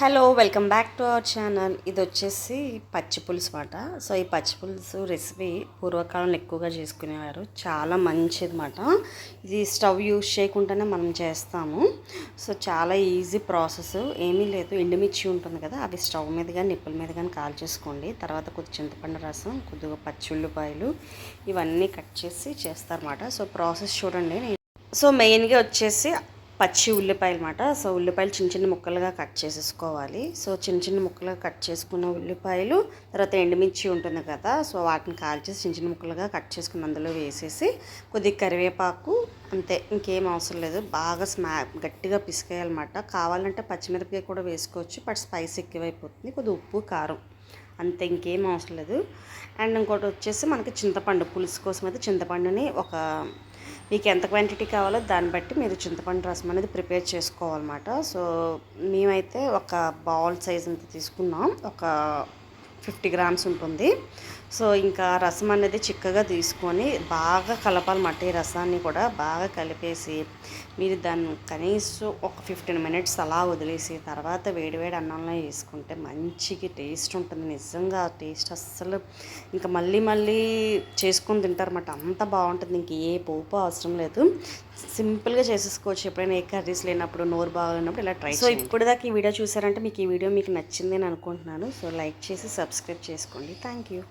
Hello welcome back to our channel ఇది వచ్చేసి పచ్చి పులుసు మాట సో ఈ పచ్చి పులుసు రెసిపీ పూర్వకాలంలో ఎక్కువగా చేసుకునేవారు. చాలా మంచిది ఇది స్టవ్ యూజ్ చేయకుండానే మనం చేస్తాము. సో చాలా ఈజీ ప్రాసెస్ ఏమీ లేదు. ఎండుమిర్చి ఉంటుంది కదా అవి స్టవ్ మీద కానీ నిప్పుల మీద కానీ కాల్ చేసుకోండి. తర్వాత కొద్ది చింతపండు రసం కొద్దిగా పచ్చి ఉల్లిపాయలు ఇవన్నీ కట్ చేసి చేస్తారన్నమాట సో ప్రాసెస్ చూడండి. సో మెయిన్గా వచ్చేసి పచ్చి ఉల్లిపాయలు అనమాట సో ఉల్లిపాయలు చిన్న చిన్న ముక్కలుగా కట్ చేసేసుకోవాలి. సో చిన్న చిన్న ముక్కలుగా కట్ చేసుకున్న ఉల్లిపాయలు తర్వాత ఎండుమిర్చి ఉంటుంది కదా సో వాటిని కాల్చేసి చిన్న చిన్న ముక్కలుగా కట్ చేసుకుని అందులో వేసేసి కొద్దిగా కరివేపాకు అంతే ఇంకేం అవసరం లేదు. బాగా స్మా గట్టిగా పిసికేయాలన్నమాట. కావాలంటే పచ్చిమిరపకాయ కూడా వేసుకోవచ్చు బట్ స్పైస్ ఎక్కువైపోతుంది. కొద్దిగా ఉప్పు కారం అంతే ఇంకేం అవసరం లేదు. అండ్ ఇంకోటి వచ్చేసి మనకి చింతపండు పులుసు కోసం అయితే చింతపండుని ఒక మీకు ఎంత క్వాంటిటీ కావాలో దాన్ని బట్టి మీరు చింతపండు రసం అనేది ప్రిపేర్ చేసుకోవాలన్నమాట. సో మేమైతే ఒక బౌల్ సైజ్ అంత తీసుకున్నాం. ఒక ఫిఫ్టీ గ్రామ్స్ ఉంటుంది. సో ఇంకా రసం అనేది చిక్కగా తీసుకొని బాగా కలపాలన్నమాట. ఈ రసాన్ని కూడా బాగా కలిపేసి మీరు దాన్ని కనీసం ఒక ఫిఫ్టీన్ మినిట్స్ అలా వదిలేసి తర్వాత వేడివేడి అన్నంలో వేసుకుంటే మంచిగా టేస్ట్ ఉంటుంది. నిజంగా ఆ టేస్ట్ అస్సలు ఇంకా మళ్ళీ మళ్ళీ చేసుకొని తింటారన్నమాట. అంత బాగుంటుంది. ఇంక ఏ పోపు అవసరం లేదు. సింపుల్గా చేసేసుకోవచ్చు. ఎప్పుడైనా ఏ కర్రీస్ లేనప్పుడు నోరు బాగాలేనప్పుడు ఇలా ట్రై సో ఇప్పుడు దాకా ఈ వీడియో చూసారంటే మీకు ఈ వీడియో మీకు నచ్చింది అని అనుకుంటున్నాను. సో లైక్ చేసి సబ్స్క్రైబ్ చేసుకోండి. Thank you